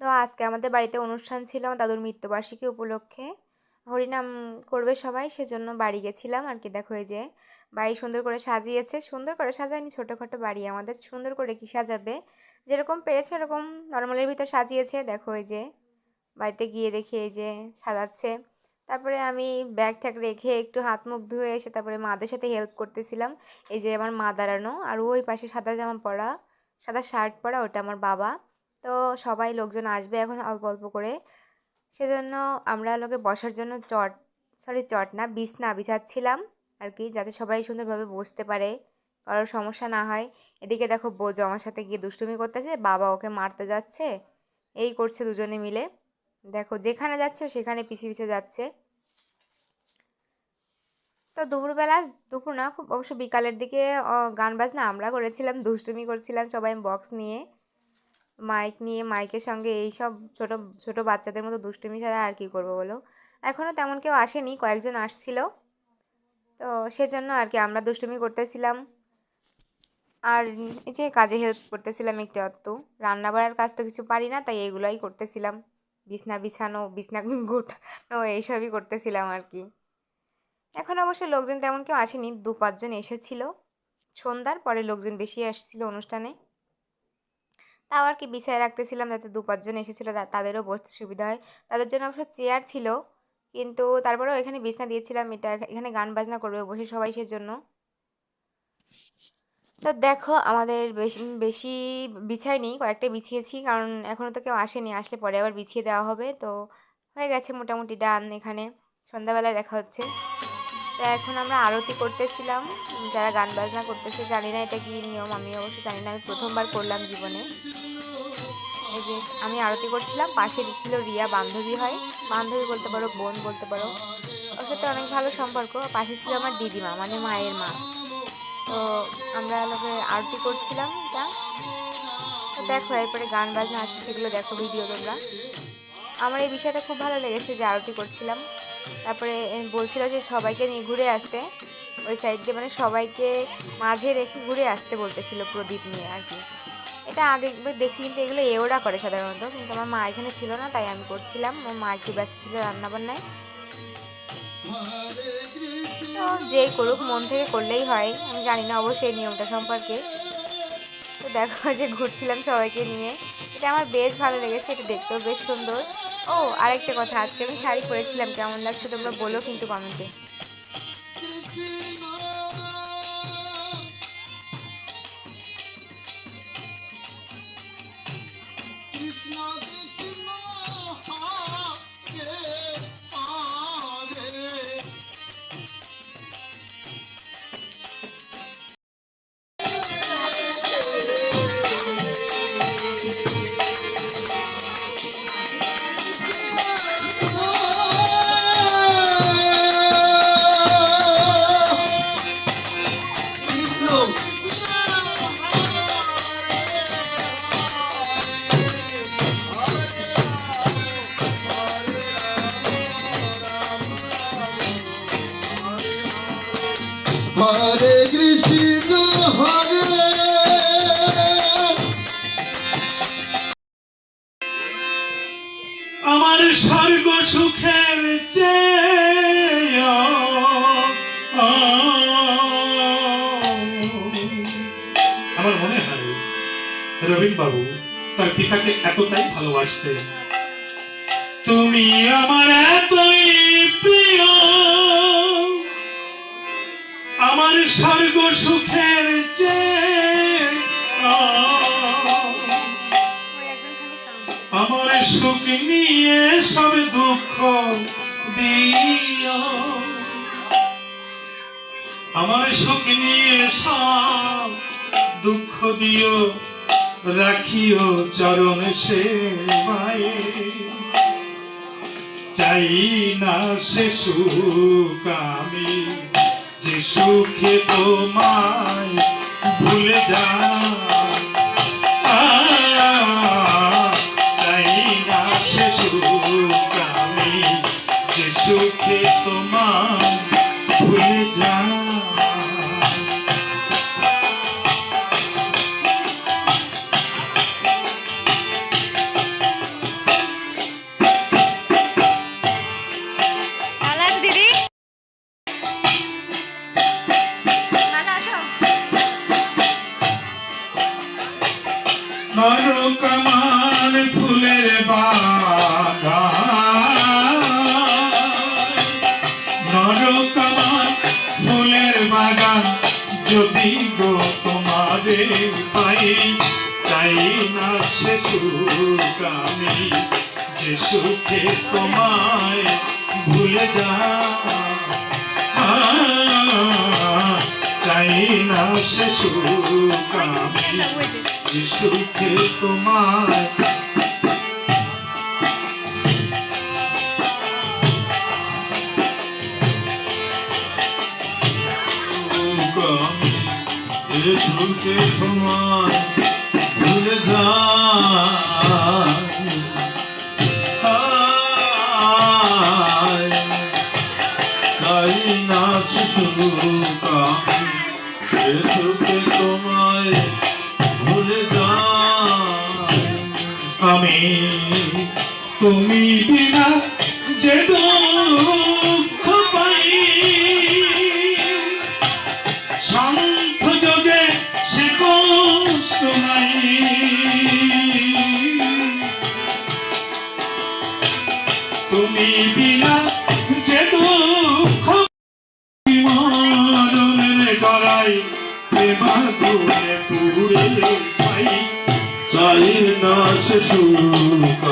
তো আজকে আমাদের বাড়িতে অনুষ্ঠান ছিল আমার দাদুর মৃত্যুবার্ষিকী উপলক্ষে। হরিনাম করবে সবাই, সেজন্য বাড়ি গেছিলাম। আর কি দেখো এই যে, বাড়ি সুন্দর করে সাজিয়েছে। সুন্দর করে সাজায়নি, ছোটোখাটো বাড়ি আমাদের। সুন্দর করে কি সাজাবে? যেরকম পেরেছে এরকম নর্মালের ভিতর সাজিয়েছে। দেখো এই যে, বাড়িতে গিয়ে দেখি এই যে সাজাচ্ছে। তারপরে আমি ব্যাগ ট্যাগ রেখে একটু হাত মুখ ধুয়ে এসে তারপরে মাদের সাথে হেল্প করতেছিলাম। এই যে আমার মা দাঁড়ানো, আর ওই পাশে সাদা জামা পরা, সাদা শার্ট পরা ওটা আমার বাবা। তো সবাই লোকজন আসবে এখন অল্প অল্প করে। সেজন্য আমরা লোকে বসার জন্য চট সরি চট না, বিছনা বিছাচ্ছিলাম আর কি যাতে সবাই সুন্দরভাবে বসতে পারে, কারোর সমস্যা না হয়। এদিকে দেখো বোঝো আমার সাথে গিয়ে দুষ্টুমি করতেছে, বাবা ওকে মারতে যাচ্ছে, এই করছে দুজনে মিলে। দেখো যেখানে যাচ্ছে সেখানে পিছিয়ে পিছিয়ে যাচ্ছে। তো দুপুরবেলা, দুপুর না, খুব অবশ্য বিকালের দিকে গান বাজনা আমরা করেছিলাম, দুষ্টুমি করছিলাম সবাই বক্স নিয়ে। মাইক নিয়ে মাইকের সঙ্গে এই সব ছোটো ছোটো বাচ্চাদের মতো দুষ্টুমি ছাড়া আর কি করব বলো? এখনও তেমন কেউ আসেনি, কয়েকজন আসছিল। তো সেজন্য আর কি আমরা দুষ্টুমি করতেছিলাম। আর এই যে কাজে হেল্প করতেছিলাম একটু একটু রান্না বাড়ার কাজ তো কিছু পারি না, তাই এগুলোই করতেছিলাম। বিছনা বিছানো, বিছনা গোটানো এইসবই করতেছিলাম আর কি। এখন অবশ্য লোকজন তেমন কেউ আসেনি দু পাঁচজন এসেছিল। সন্ধ্যার পরে লোকজন বেশি আসছিল অনুষ্ঠানে। তাও আর কি বিছায় রাখতেছিলাম যাতে দু পাঁচজন এসেছিল তাদেরও বসতে সুবিধা হয়। তাদের জন্য অবশ্য চেয়ার ছিল, কিন্তু তারপরেও এখানে বিছনা দিয়েছিলাম, এটা এখানে গান বাজনা করবে বসে সবাই সেজন্য। তো দেখো, আমাদের বেশি বেশি বিছাইনি কয়েকটা বিছিয়েছি, কারণ এখনও তো কেউ আসেনি, আসলে পরে আবার বিছিয়ে দেওয়া হবে। তো হয়ে গেছে মোটামুটি ডান এখানে। সন্ধ্যাবেলায় দেখা হচ্ছে। এখন আমরা আরতি করতেছিলাম। যারা গান বাজনা করতেছে, জানি না এটা কি নিয়ম আমি অবশ্য জানি না, আমি প্রথমবার করলাম জীবনে। এই যে, আমি আরতি করছিলাম, পাশে ছিল রিয়া, বান্ধবী হয়। বান্ধবী বলতে পারো, বোন বলতে পারো। ওর সাথে অনেক ভালো সম্পর্ক। পাশে ছিল আমার দিদিমা মানে মায়ের মা। তো আমরা লোকে আরতি করছিলাম তো দেখো, এরপরে গান বাজনা আছে, সেগুলো দেখো, ভিডিও তোমরা। আমার এই বিষয়টা খুব ভালো লেগেছে যে আরতি করছিলাম। তারপরে বলছিল যে সবাইকে নিয়ে ঘুরে আসতে। ওই সাইড দিয়ে মানে সবাইকে মাঝে রেখে ঘুরে আসতে বলতেছিল প্রদীপ নিয়ে আর কি। এটা আগে দেখছি, কিন্তু এগুলো এওরা করে সাধারণত। কিন্তু আমার মা এখানে ছিল না, তাই আমি করছিলাম। আমার মা একটু ব্যস্ত ছিল রান্নাবান্নায়। তো যেই করুক, মন থেকে করলেই হয়। আমি জানি না অবশ্যই নিয়মটা সম্পর্কে। তো দেখো যে ঘুরছিলাম সবাইকে নিয়ে। এটা আমার বেশ ভালো লেগেছে, এটা দেখতেও বেশ সুন্দর। ও আরেকটা কথা আজকে আমি শাড়ি পরেছিলাম কেমন লাগছে তোমরা বলো কিন্তু কমেন্টে। হরে বাবু, তার পিতাকে এতটাই ভালোবাসতেন। তুমি আমার এতই প্রিয়। আমার স্বর্গ সুখের আমার সুখ নিয়ে সব দুঃখ আমার সুখ নিয়ে সব দুঃখ দিও। রাখিও চরণ সে মায়ে। চাই না সে সুখ আমি, যে সুখে তোমায় ভুলে যা চাই না সে সুখ তোমায় করো ফুলের বাগা নর কামাল ফুলের বাগান যদি গো তোমারে পাই তাই না সে সুখ আমি যে তোমায় ভুলে যা চাই না সে সুখ আমি সুখে তোমায়। সুখ তোমায়। ভুলে যাই তুমি বিনা যে দুঃখ পাই। শান্ত যোগে সে কষ্ট নাই। তুমি বিনা যে দুঃখ মরণের গড়াই প্রেমাগুনে পুড়ে ছাই চাই না সে সুখ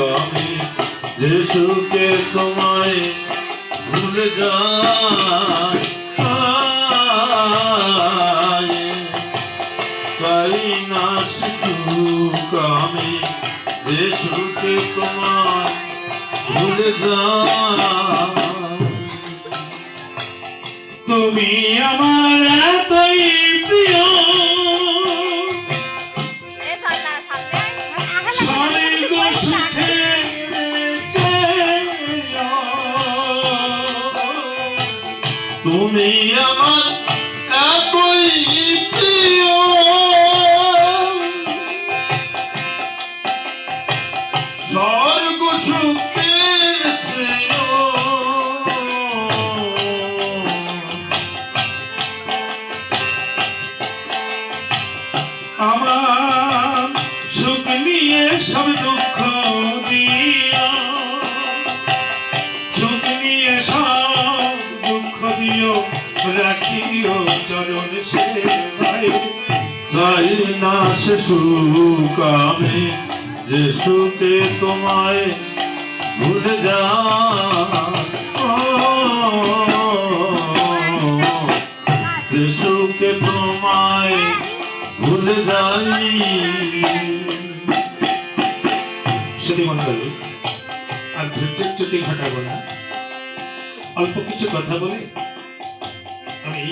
আমি যে সুখে তোমায় ভুলে যাই চাই না সুখ আমি যে সুখে তোমায় ভুলে যাই তুমি আমার ভুলে না। অল্প কিছু কথা বলে আমি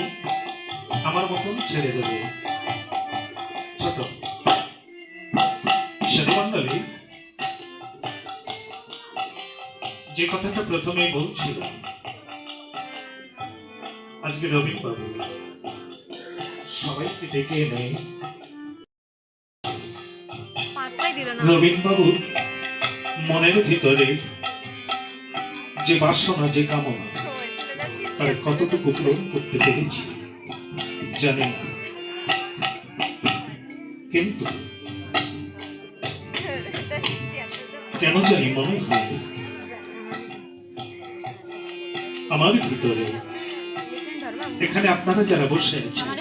আমার মতন ছেড়ে দেবো। ছোট যে কথাটা প্রথমেই বলছিলাম, আজকে রবীন বাবু সবাইকে ডেকে এনে রবীন বাবু মনের ভিতরে যে বাসনা যে কামনা তার কতটুকু পূরণ করতে পেরেছি জানি না। কিন্তু কেন জানি মনে হয় আমার ভিতরে এখানে আপনারা যারা বসে আছেন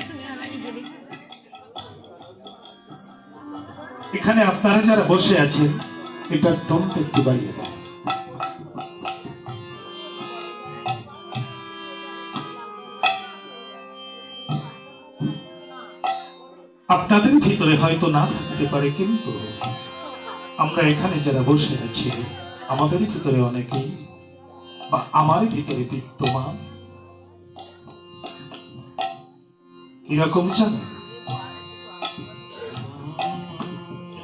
এখানে আপনারা যারা বসে আছেন এটার টোনটা একটু বাড়িয়ে দেন আপনাদের ভিতরে হয়তো না থাকতে পারে, কিন্তু আমরা এখানে যারা বসে আছি, আমাদের ভিতরে অনেকেই বা আমার ভিতরে বিদ্যমান। কীরকম জানেন?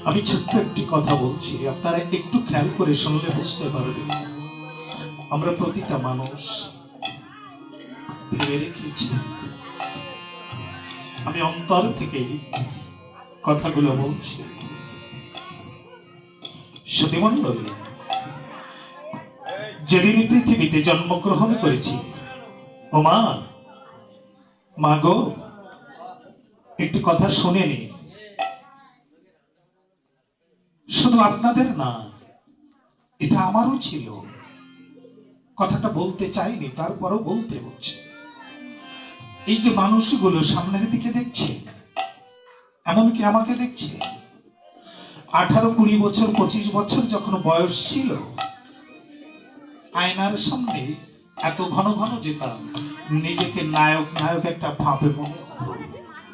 আমি ছোট্ট একটি কথা বলছি আপনারা একটু খেয়াল করে শুনলে বুঝতে পারবেন আমরা প্রতিটা মানুষ ভেবে রেখেছি। আমি অন্তর থেকেই কথাগুলো বলছি। সতীমণ্ডলী যেদিন পৃথিবীতে জন্মগ্রহণ করেছি ও মা গো, একটি কথা শুনে নি আপনাদের না, এটা আমারও ছিল। কথাটা বলতে চাইনি, তারপরও বলতে হচ্ছে। এই যে মানুষগুলো সামনের দিকে দেখছে, এমনকি আমাকে দেখছে। আঠারো কুড়ি বছর, পঁচিশ বছর যখন বয়স ছিল, আয়নার সামনে এত ঘন ঘন যেতাম, নিজেকে নায়ক নায়ক একটা ভাবে মনে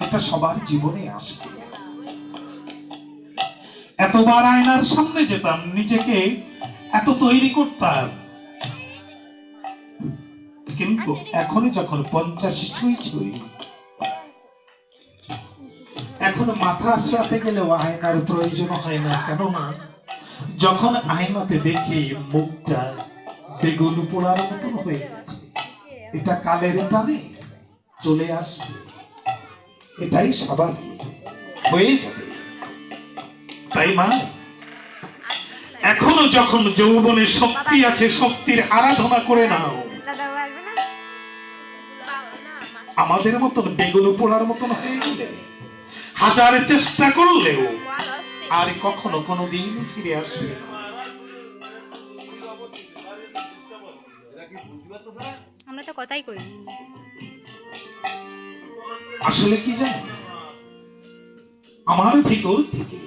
এটা সবার জীবনে আসে। এতবার আয়নার সামনে যেতাম, নিজেকে এত তৈরি করতাম। কিন্তু এখন যখন পঞ্চাশ ছুঁই ছুঁই এখন মাথা আশ্রাতে গেলেও আয়নার প্রয়োজন হয় না। কেননা, যখন আয়নাতে দেখি মুখটা বেগুন পোড়ার মতন হয়ে যাচ্ছে এটা কালের টানে চলে আসবে। এটাই স্বাভাবিক। হয়ে যাবে। তাই মা? এখনও যখন যৌবনে শক্তি আছে শক্তির আরাধনা করে নাও। আমাদের মতন বেগুন পোড়ার মতন হয়ে গেলে হাজার চেষ্টা করলেও আর কখনো কোনোদিন ফিরে আসবে আমরা তো কথাই কই আসলে কি জানো? আমার ভিতর থেকে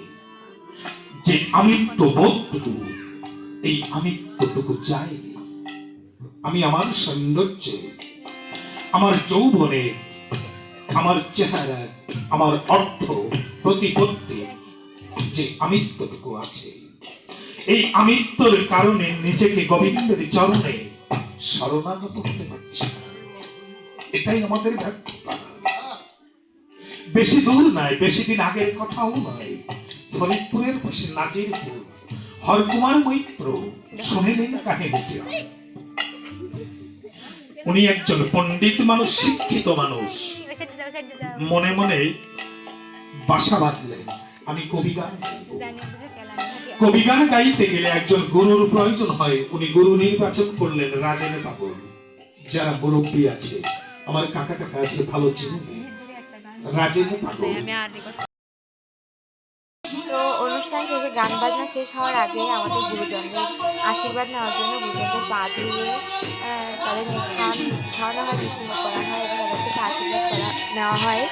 যে আমিত্ব বোধটুকু এই আমিত্বটুকু চাই। আমি আমার সৌন্দর্যে, আমার যৌবনে, আমার চেহারা আমার অর্থ প্রতিপত্তি যে আমিত্বটুকু আছে, এই আমিত্বর কারণে নিজেকে গোবিন্দের চরণে শরণাগত হতে পারছি। এটাই আমাদের ব্যর্থতা। বেশি দূর নয় বেশি দিন আগের কথাও নয়। ফরিদপুরের পাশে নাজিরপুর। হরকুমার মৈত্র, শুনিলেন কাহিনীটি উনি একজন পণ্ডিত মানুষ, শিক্ষিত মানুষ। মনে মনে বাসা বাঁধলেন। আমি কবি গান কবি গান গাইতে গেলে একজন গুরুর প্রয়োজন হয়। উনি গুরু নির্বাচন করলেন রাজেন বাবুর যারা মুরব্বী আছে, আমার কাকা কাকা আছে, ভালো চিনি। রাজেন পাগল আমি আর রেকর্ড তো অনুষ্ঠান শেষে গান বাজনা শেষ হওয়ার আগে আমাদের গুরুজনদের আশীর্বাদ নেওয়ার জন্য গুরুজনদের পা ধুয়ে তাদের খান খাওয়ানো হয় মিষ্টিমুখ করা হয় এবং তাদের থেকে আশীর্বাদ করা নেওয়া হয়,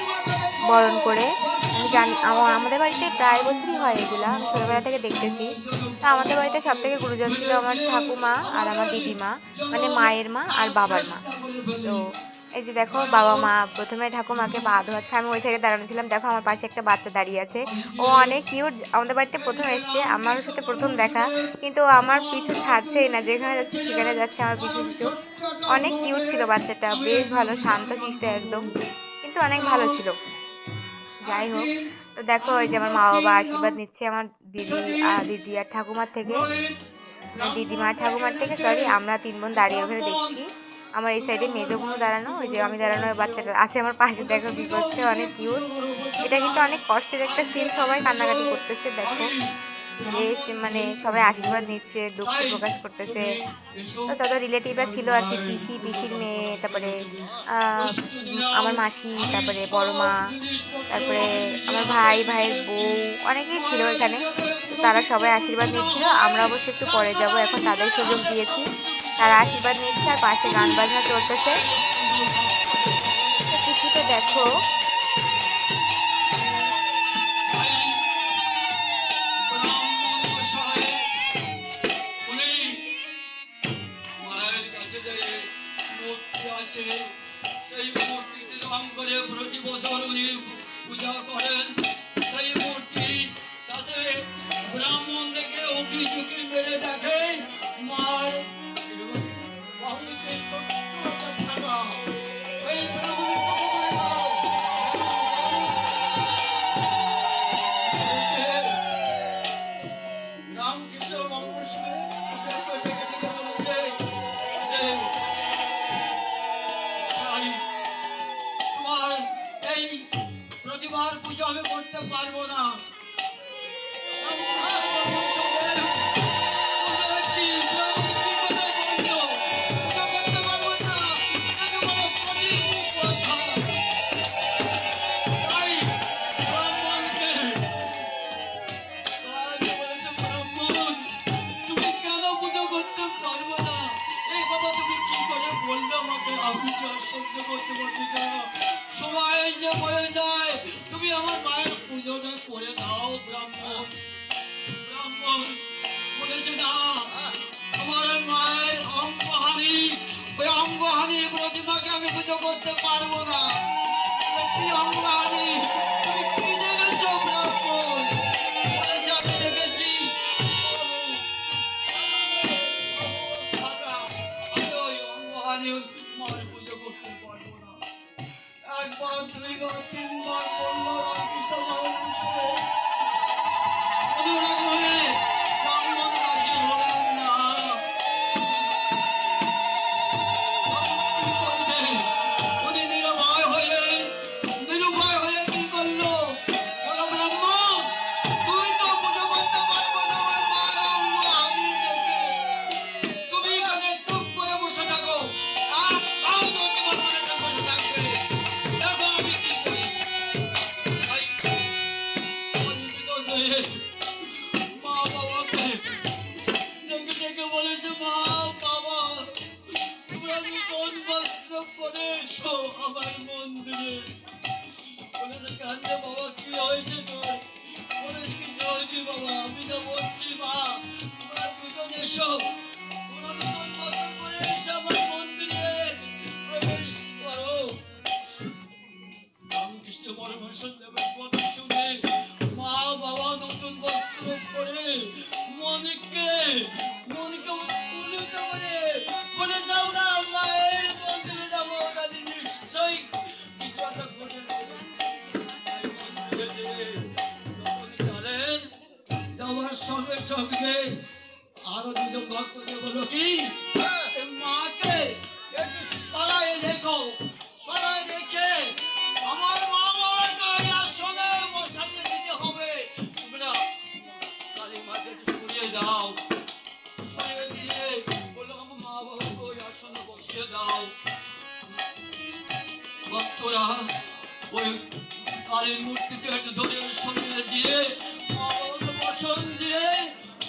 বরণ করে। আমা- আমাদের বাড়িতে প্রায় বছরই হয় এগুলো। আমি ছোটোবেলা থেকে দেখতেছি। তা আমাদের বাড়িতে সব থেকে গুরুজন ছিল আমার ঠাকুমা আর আমার দিদিমা মানে মায়ের মা আর বাবার মা। তো এই যে দেখো, বাবা মা, প্রথমে ঠাকুমাকে পা ধোয়াচ্ছে। আমি ওই সাইডে দাঁড়ানো ছিলাম। দেখো, আমার পাশে একটা বাচ্চা দাঁড়িয়ে আছে। ও অনেক কিউট আমাদের বাড়িতে প্রথম এসছে। আমার সাথে প্রথম দেখা। কিন্তু আমার পিছু ছাড়ছেই না। যেখানে যাচ্ছে, সেখানে যাচ্ছে আমার পিছু পিছু। অনেক কিউট ছিল বাচ্চাটা। বেশ ভালো, শান্ত শিষ্ট একদম। কিন্তু অনেক ভালো ছিল। যাই হোক, তো দেখো ওই যে আমার মা বাবা আশীর্বাদ নিচ্ছে আমার দিদি আর দিদি আর ঠাকুমার থেকে। দিদিমা ঠাকুমার থেকে সরি আমরা তিন বোন দাঁড়িয়ে ওখানে দেখছি। আমার এই সাইডে মেজো বোনও দাঁড়ানো, ওই যে আমি দাঁড়ানো বাচ্চাটা আছে আমার পাশে, দেখো কি করছে, অনেক কিউট এটা কিন্তু অনেক কষ্টের একটা সিন সবাই কান্নাকাটি করতেছে, দেখো। বেশ মানে সবাই আশীর্বাদ নিচ্ছে, দুঃখ প্রকাশ করতেছে। তো তত রিলেটিভরা ছিল আর কি, পিসি, পিসির মেয়ে, তারপরে আমার মাসি, তারপরে বড় মা, তারপরে আমার ভাই, ভাইয়ের বউ, অনেকেই ছিল এখানে। তারা সবাই আশীর্বাদ নিচ্ছিল, আমরা অবশ্য একটু পরে যাব, এখন তাদের সুযোগ দিয়েছি। তারা আশীর্বাদ নিচ্ছে আর পাশে গান বাজনা চলতেছে। কিছুটা দেখো। সেই মূর্তিতে করে উনি পূজা করেন সেই মূর্তি ব্রাহ্মণ দেখে মেরে মার পারব না করতে পারব না। বলে যাও না আমরা মন্দিরে যাব, কালী নিশ্চয়ই। সঙ্গে সঙ্গে আরও দুজন ভক্তকে বলো কি? হ্যাঁ। সেই মূর্তিটাকে ধরে সঙ্গে দিয়ে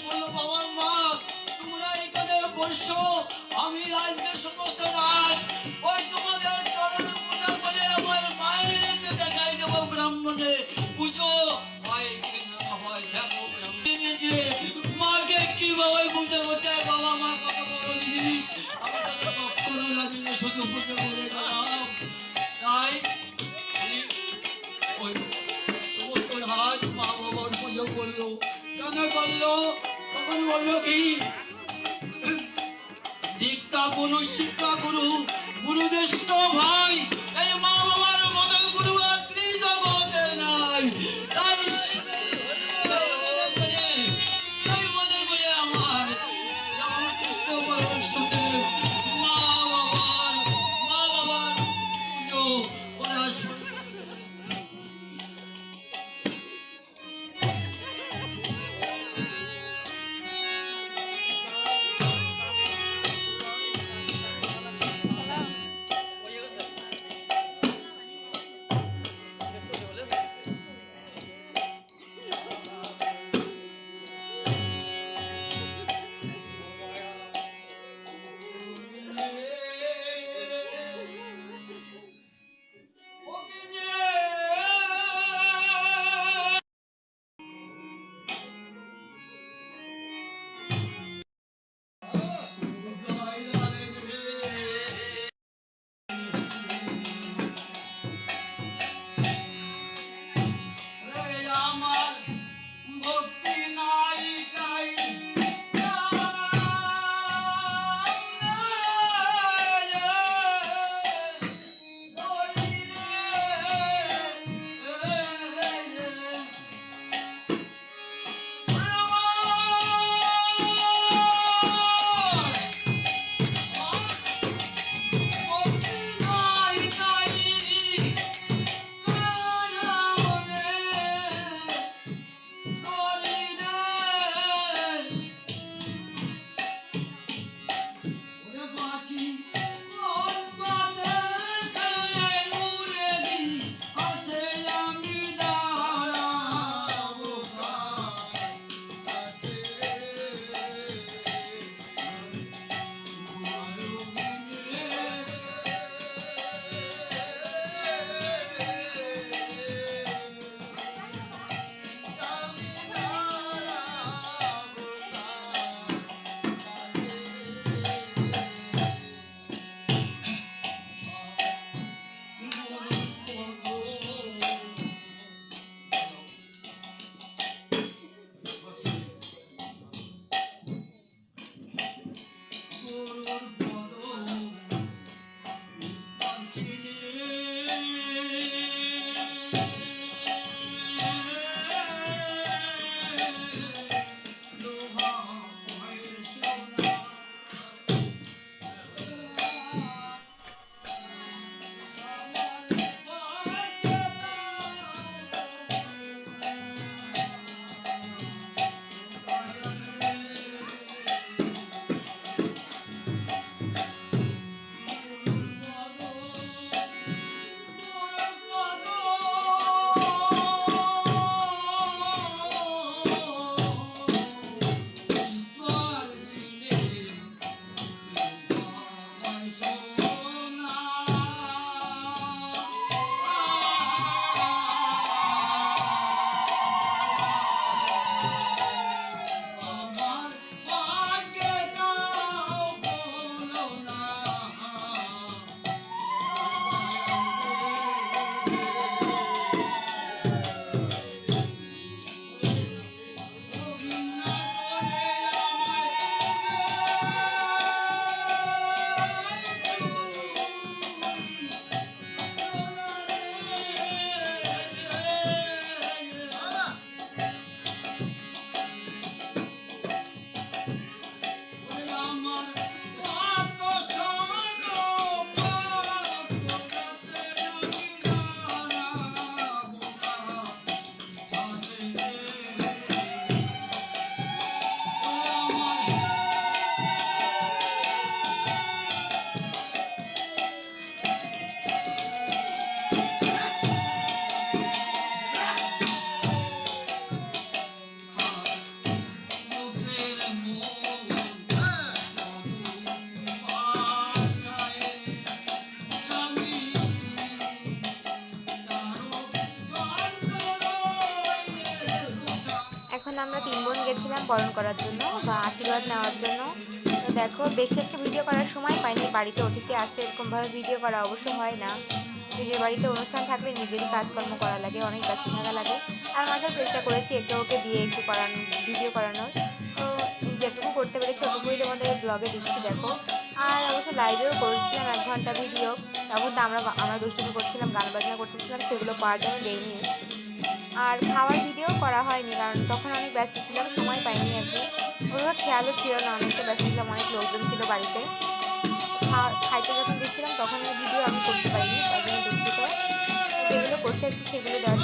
বলল, বাবা মা, তোমরা এখানে আমি আজকে সমস্ত রাত। ওই দীক্ষা গুরু, শিক্ষা গুরু গুরুদের ভাই এই মা বাবার মতো গুরু জগতে নাই। তাই আমার কৃষ্ণ পরমেশ্বর করার জন্য বা আশীর্বাদ নেওয়ার জন্য। তো দেখো, বেশি একটা ভিডিও করার সময় পাইনি, বাড়িতে অতিথি আসলে এরকমভাবে ভিডিও করা অবশ্য হয় না। নিজের বাড়িতে অনুষ্ঠান থাকলে নিজেরই কাজকর্ম করা লাগে, অনেক ব্যস্ত থাকা লাগে। আর মাঝেও চেষ্টা করেছি একে ওকে দিয়ে একটু করানো, ভিডিও করানোর। তো যেটুকু করতে পেরেছি ওটুকুই তোমাদের ব্লগে দিচ্ছি, দেখো। আর অবশ্য লাইভেও করেছিলাম এক ঘণ্টা ভিডিও তখন তো আমরা আমরা দুষ্টুমি করছিলাম, গান বাজনা করতেছিলাম, সেগুলো পাওয়ার জন্য দেয়নি আর খাওয়ার ভিডিও করা হয়নি, কারণ তখন অনেক ব্যস্ত ছিলাম, সময় পাইনি আর কি। ওগুলো খেয়ালও ছিল না অনেকটা ব্যস্ত ছিলাম, অনেক লোকজন ছিল বাড়িতে। খাইতে যখন দিচ্ছিলাম তখন ভিডিও আমি করতে পারিনি, তার জন্য দুঃখিত যেগুলো করতে সেগুলো দেওয়ার